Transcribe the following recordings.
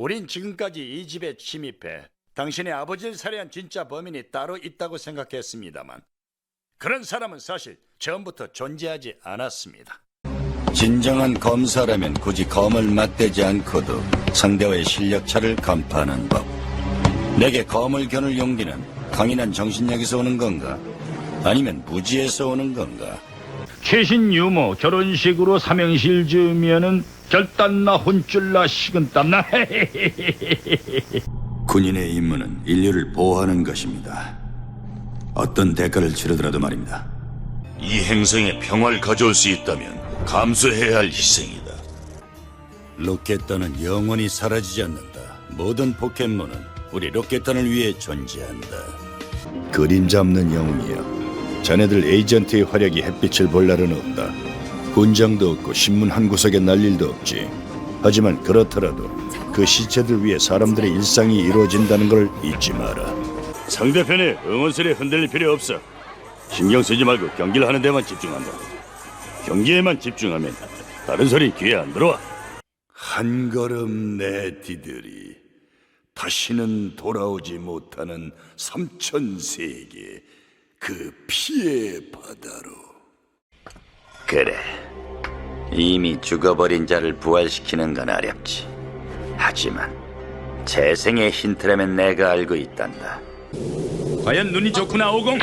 우린 지금까지 이 집에 침입해 당신의 아버지를 살해한 진짜 범인이 따로 있다고 생각했습니다만 그런 사람은 사실 처음부터 존재하지 않았습니다. 진정한 검사라면 굳이 검을 맞대지 않고도 상대와의 실력차를 간파하는 법. 내게 검을 겨눌 용기는 강인한 정신력에서 오는 건가? 아니면 무지에서 오는 건가? 최신 유머 결혼식으로 삼행시를 지으면은 결단나 혼쭐나 식은땀나 군인의 임무는 인류를 보호하는 것입니다. 어떤 대가를 치르더라도 말입니다. 이 행성에 평화를 가져올 수 있다면 감수해야 할 희생이다. 로켓단은 영원히 사라지지 않는다. 모든 포켓몬은 우리 로켓단을 위해 존재한다. 그림자 없는 영웅이여. 자네들 에이전트의 활약이 햇빛을 볼 날은 없다. 훈장도 없고 신문 한 구석에 날 일도 없지. 하지만 그렇더라도 그 시체들 위해 사람들의 일상이 이루어진다는 걸 잊지 마라. 상대편의 응원설에 흔들릴 필요 없어. 신경 쓰지 말고 경기를 하는 데만 집중한다. 경기에만 집중하면 다른 소리 귀에 안 들어와. 한 걸음 내디들이 다시는 돌아오지 못하는 삼천 세계 그 피의 바다로 그래. 이미 죽어버린 자를 부활시키는 건 어렵지. 하지만 재생의 힌트라면 내가 알고 있단다. 과연 눈이 좋구나 오공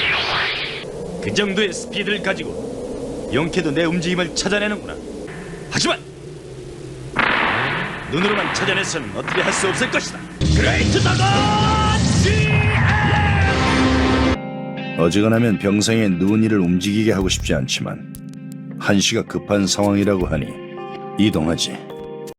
그 정도의 스피드를 가지고 용케도 내 움직임을 찾아내는구나 하지만 눈으로만 찾아내서는 어떻게 할 수 없을 것이다 그레이트 다건 어지간하면 병상의 눈이를 움직이게 하고 싶지 않지만 한시가 급한 상황이라고 하니 이동하지